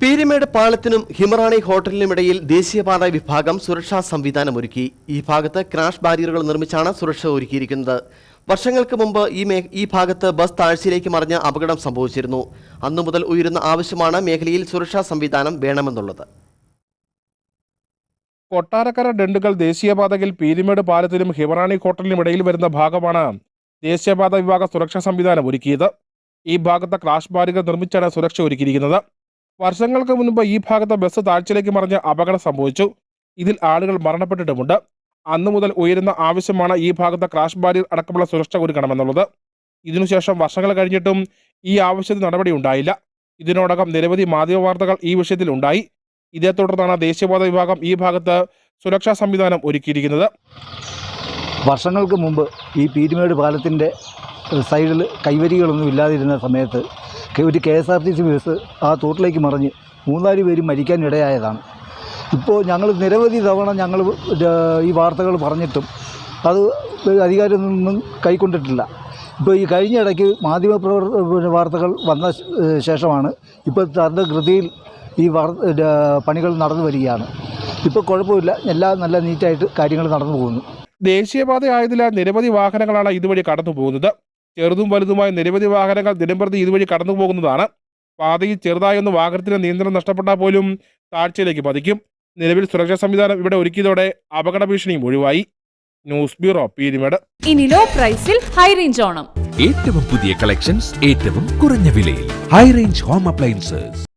പീരിമേട് പാളത്തിനും ഹിമറാണി ഹോട്ടലിനുമിടയിൽ ദേശീയപാത വിഭാഗം സുരക്ഷാ സംവിധാനം ഒരുക്കി. ഈ ഭാഗത്ത് ക്രാഷ് ബാരിയറുകൾ നിർമ്മിച്ചാണ് സുരക്ഷ ഒരുക്കിയിരിക്കുന്നത്. വർഷങ്ങൾക്ക് മുമ്പ് ഈ മേ ഈ ഭാഗത്ത് ബസ് താഴ്ചയിലേക്ക് മറിഞ്ഞ അപകടം സംഭവിച്ചിരുന്നു. അന്നു മുതൽ ഉയരുന്ന ആവശ്യമാണ് മേഖലയിൽ സുരക്ഷാ സംവിധാനം വേണമെന്നുള്ളത്. കൊട്ടാരക്കര ഡണ്ടുകൾ ദേശീയപാതയിൽ പീരിമേട് പാലത്തിനും ഹിമറാണി ഹോട്ടലിനും ഇടയിൽ വരുന്ന ഭാഗമാണ് ദേശീയപാത വിഭാഗ സുരക്ഷാ സംവിധാനം ഒരുക്കിയത്. ഈ ഭാഗത്തെ ക്രാഷ് ബാരികൾ നിർമ്മിച്ചാണ് സുരക്ഷ ഒരുക്കിയിരിക്കുന്നത്. വർഷങ്ങൾക്ക് മുൻപ് ഈ ഭാഗത്തെ ബസ് താഴ്ചയിലേക്ക് മറിഞ്ഞ് അപകടം സംഭവിച്ചു. ഇതിൽ ആളുകൾ മരണപ്പെട്ടിട്ടുമുണ്ട്. അന്നു മുതൽ ഉയരുന്ന ആവശ്യമാണ് ഈ ഭാഗത്തെ ക്രാഷ് ബാരിയർ അടക്കമുള്ള സുരക്ഷ ഒരുക്കണമെന്നുള്ളത് ഇതിനുശേഷം വർഷങ്ങൾ കഴിഞ്ഞിട്ടും ഈ ആവശ്യത്തിന് നടപടി ഉണ്ടായില്ല. ഇതിനോടകം നിരവധി മാധ്യമ വാർത്തകൾ ഈ വിഷയത്തിൽ ഉണ്ടായി. ഇതേ തുടർന്നാണ് ദേശീയപാത വിഭാഗം ഈ ഭാഗത്ത് സുരക്ഷാ സംവിധാനം ഒരുക്കിയിരിക്കുന്നത്. വർഷങ്ങൾക്ക് മുമ്പ് ഈ പീരുമേട് പാലത്തിന്റെ സൈഡിൽ കൈവരികളൊന്നും ഇല്ലാതിരുന്ന സമയത്ത് ഒരു K S R T C bus ആ തോട്ടിലേക്ക് മറിഞ്ഞ് മൂന്നാൽ പേര് മരിക്കാനിടയായതാണ്. ഇപ്പോൾ ഞങ്ങൾ നിരവധി തവണ ഞങ്ങൾ ഈ വാർത്തകൾ പറഞ്ഞിട്ടും അത് അധികാരത്തിൽ നിന്നും കൈക്കൊണ്ടിട്ടില്ല. ഇപ്പോൾ ഈ കഴിഞ്ഞ ഇടയ്ക്ക് മാധ്യമ പ്രവർ വാർത്തകൾ വന്ന ശേഷമാണ് ഇപ്പോൾ തന്റെ ഈ വാർ പണികൾ നടന്നു വരികയാണ്. ഇപ്പോൾ കുഴപ്പമില്ല. എല്ലാം നല്ല നീറ്റായിട്ട് കാര്യങ്ങൾ നടന്നു പോകുന്നു. ദേശീയപാത ആയതിനാൽ നിരവധി വാഹനങ്ങളാണ് ഇതുവഴി കടന്നു പോകുന്നത് ചെറുതും വലുതുമായ നിരവധി വാഹനങ്ങൾ ദിനംപ്രതി ഇതുവഴി കടന്നു പോകുന്നതാണ്. പാതയിൽ ചെറുതായൊന്ന് വാഹനത്തിന് നിയന്ത്രണം നഷ്ടപ്പെട്ടാൽ പോലും താഴ്ചയിലേക്ക് പതിക്കും. നിലവിൽ സുരക്ഷാ സംവിധാനം ഇവിടെ ഒരുക്കിയതോടെ അപകട ഭീഷണിയും ഒഴിവായി. News bureau Peermade. ഇനി ലോ പ്രൈസിൽ ഹൈ റേഞ്ച് ഓണം. ഏറ്റവും പുതിയ കളക്ഷൻസ് ഏറ്റവും കുറഞ്ഞ വിലയിൽ. High range home appliances.